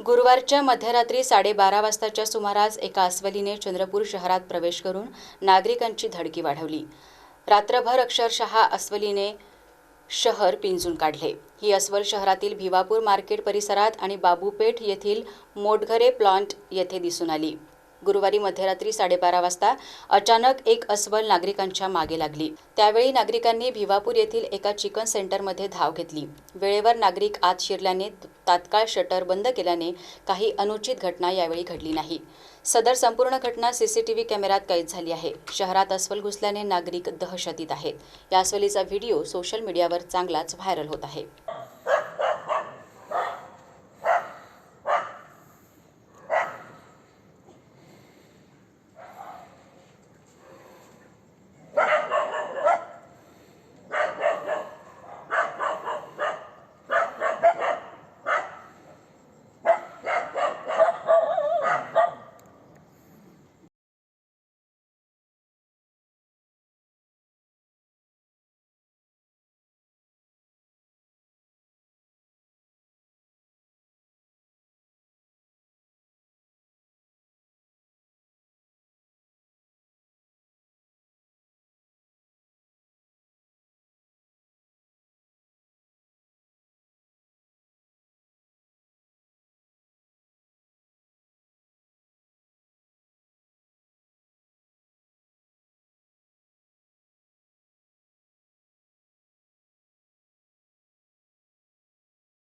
गुरुवारच्या मध्यरात्री साडेबारा वाजताच्या सुमारास एका अस्वलीने चंद्रपूर शहरात प्रवेश करून नागरिकांची धडकी वाढवली. रात्रभर अक्षरशः अस्वलीने शहर पिंजून काढले. ही अस्वल शहरातील भिवापूर मार्केट परिसरात आणि बाबूपेठ येथील मोटघरे प्लांट येथे दिसून आली. गुरुवारी मध्यरात्री साडेबारा वाजता अचानक एक अस्वल नागरिकांच्या मागे लागली. त्यावेळी नागरिकांनी भिवापूर येथील एका चिकन सेंटरमध्ये धाव घेतली. वेळेवर नागरिक आत शिरल्याने तात्काळ शटर बंद केल्याने काही अनुचित घटना यावेळी घडली नाही. सदर संपूर्ण घटना सीसीटीव्ही कॅमेऱ्यात कैद झाली आहे. शहरात अस्वल घुसल्याने नागरिक दहशतीत आहेत. या अस्वलीचा व्हिडिओ सोशल मीडियावर चांगलाच व्हायरल होत आहे.